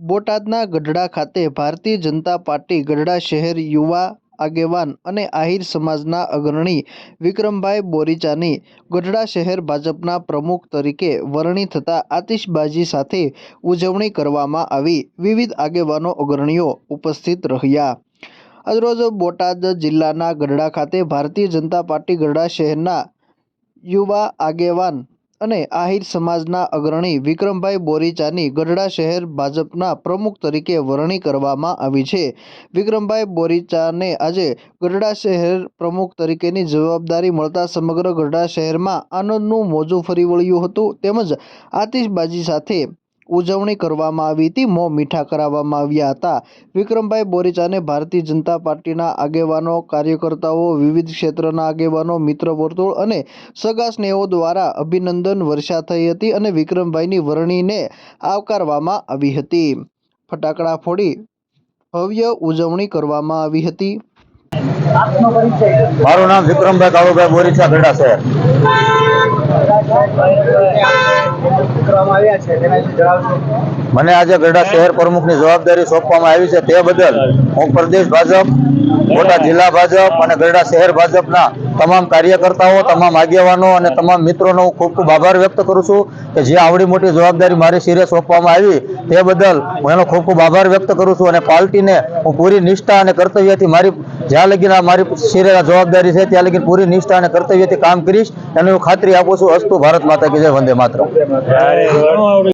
બોટાદના ગઢડા ખાતે ભારતીય જનતા પાર્ટી ગઢડા શહેર યુવા આગેવાન અને આહિર સમાજના અગ્રણી વિક્રમભાઈ બોરીચાની ગઢડા શહેર ભાજપના પ્રમુખ તરીકે વરણી થતાં આતિશબાજી સાથે ઉજવણી કરવામાં આવી. વિવિધ આગેવાનો અગ્રણીઓ ઉપસ્થિત રહ્યા. આજરોજ બોટાદ જિલ્લાના ગઢડા ખાતે ભારતીય જનતા પાર્ટી ગઢડા શહેરના યુવા આગેવાન અને આહિર સમાજના અગ્રણી વિક્રમભાઈ બોરીચાની ગઢડા શહેર ભાજપના પ્રમુખ તરીકે વરણી કરવામાં આવી છે. વિક્રમભાઈ બોરીચાને આજે ગઢડા શહેર પ્રમુખ તરીકેની જવાબદારી મળતા સમગ્ર ગઢડા શહેરમાં આનંદનું મોજું ફરી વળ્યું હતું. તેમજ આતિશબાજી સાથે ઉજવણી કરવામાં આવી હતી. મોં મીઠા કરાવવામાં આવ્યા હતા. વિક્રમભાઈ બોરીચાને ભારતીય જનતા પાર્ટીના આગેવાનો, કાર્યકર્તાઓ, વિવિધ ક્ષેત્રના આગેવાનો, મિત્ર વર્તુળ અને સગા સ્નેહો દ્વારા અભિનંદન વર્ષા થઈ હતી અને વિક્રમભાઈની વરણીને આવકારવામાં આવી હતી. ફટાકડા ફોડી ભવ્ય ઉજવણી કરવામાં આવી હતી. મારું નામ વિક્રમભાઈ કાળુભાઈ બોરીચા ગઢડા શહેર. મને આજે ગરડા શહેર પ્રમુખની જવાબદારી સોંપવામાં આવી છે તે બદલ હું પ્રદેશ ભાજપ બોટાદ જિલ્લા ભાજપ અને ગરડા શહેર ભાજપના તમામ કાર્યકર્તાઓ, તમામ આગેવાનો અને તમામ મિત્રોનો હું ખૂબ ખૂબ આભાર વ્યક્ત કરું છું કે જે આવડી મોટી જવાબદારી મારી શિરે સોંપવામાં આવી તે બદલ હું એનો ખૂબ ખૂબ આભાર વ્યક્ત કરું છું અને પાર્ટીને હું પૂરી નિષ્ઠા અને કર્તવ્યથી મારી જ્યાં લગી આ મારી શિરે જવાબદારી છે ત્યાં લગીન પૂરી નિષ્ઠા અને કર્તવ્યથી કામ કરીશ. એની હું ખાતરી આપું છું અસ્તુ ભારત માતા કે જય, વંદે માતરમ